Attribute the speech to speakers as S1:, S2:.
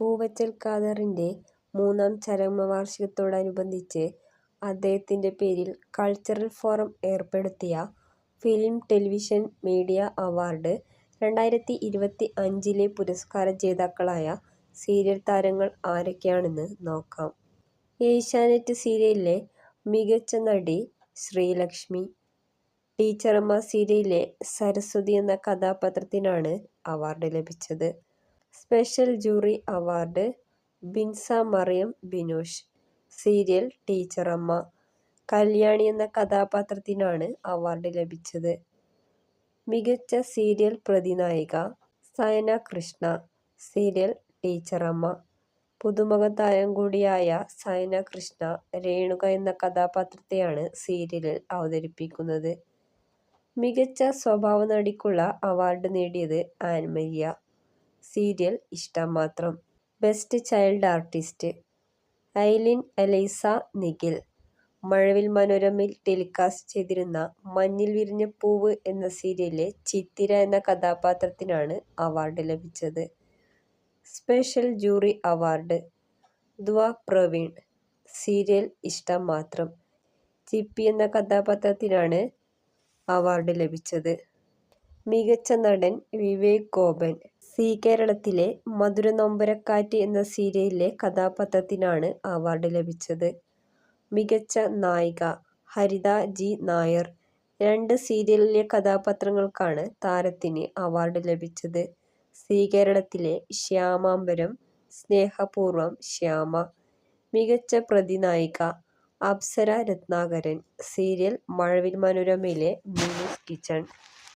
S1: പൂവച്ചൽ ഖാദറിന്റെ മൂന്നാം ചരമവാർഷികത്തോടനുബന്ധിച്ച് അദ്ദേഹത്തിന്റെ പേരിൽ കൾച്ചറൽ ഫോറം ഏർപ്പെടുത്തിയ ഫിലിം ടെലിവിഷൻ മീഡിയ അവാർഡ് രണ്ടായിരത്തി ഇരുപത്തി അഞ്ചിലെ പുരസ്കാര ജേതാക്കളായ സീരിയൽ താരങ്ങൾ ആരൊക്കെയാണെന്ന് നോക്കാം. ഏഷ്യാനെറ്റ് സീരിയലിലെ മികച്ച നടി ശ്രീലക്ഷ്മി. ടീച്ചറമ്മ സീരിയലിലെ സരസ്വതി എന്ന കഥാപാത്രത്തിനാണ് അവാർഡ് ലഭിച്ചത്. Special jury award Binsa Mariyam Binosh. Serial ടീച്ചറമ്മ. Kalyani എന്ന കഥാപാത്രത്തിനാണ് അവാർഡ് ലഭിച്ചത്. മികച്ച സീരിയൽ പ്രതിനായിക സയന കൃഷ്ണ. സീരിയൽ ടീച്ചറമ്മ. പുതുമുഖ താരം കൂടിയായ സയന കൃഷ്ണ രേണുക എന്ന കഥാപാത്രത്തെയാണ് സീരിയലിൽ അവതരിപ്പിക്കുന്നത്. മികച്ച സ്വഭാവ നടിക്കുള്ള അവാർഡ് നേടിയത് ആൻമരിയ. സീരിയൽ ഇഷ്ടം മാത്രം. Best child artist Ailin Elaisa Nikhil. Mazhavil മനോരമയിൽ ടെലികാസ്റ്റ് ചെയ്തിരുന്ന മഞ്ഞിൽ വിരിഞ്ഞ പൂവ് എന്ന സീരിയലിലെ ചിത്തിര എന്ന കഥാപാത്രത്തിനാണ് അവാർഡ് ലഭിച്ചത്. സ്പെഷ്യൽ ജൂറി അവാർഡ് ദ്വ പ്രവീൺ. സീരിയൽ ഇഷ്ടം മാത്രം. ചിപ്പി എന്ന കഥാപാത്രത്തിനാണ് അവാർഡ് ലഭിച്ചത്. മികച്ച നടൻ വിവേക് ഗോപൻ. സീ കേരളത്തിലെ മധുര മധുരനൊമ്പരക്കാറ്റ് എന്ന സീരിയലിലെ കഥാപാത്രത്തിനാണ് അവാർഡ് ലഭിച്ചത്. മികച്ച നായിക ഹരിത ജി നായർ. രണ്ട് സീരിയലിലെ കഥാപാത്രങ്ങൾക്കാണ് താരത്തിന് അവാർഡ് ലഭിച്ചത്. സീ കേരളത്തിലെ ശ്യാമാംബരം. സ്നേഹപൂർവം ശ്യാമ. മികച്ച പ്രതിനായിക അപ്സര രത്നാകരൻ. സീരിയൽ മഴവിൽ മനോരമയിലെ മിനിസ് കിച്ചൺ.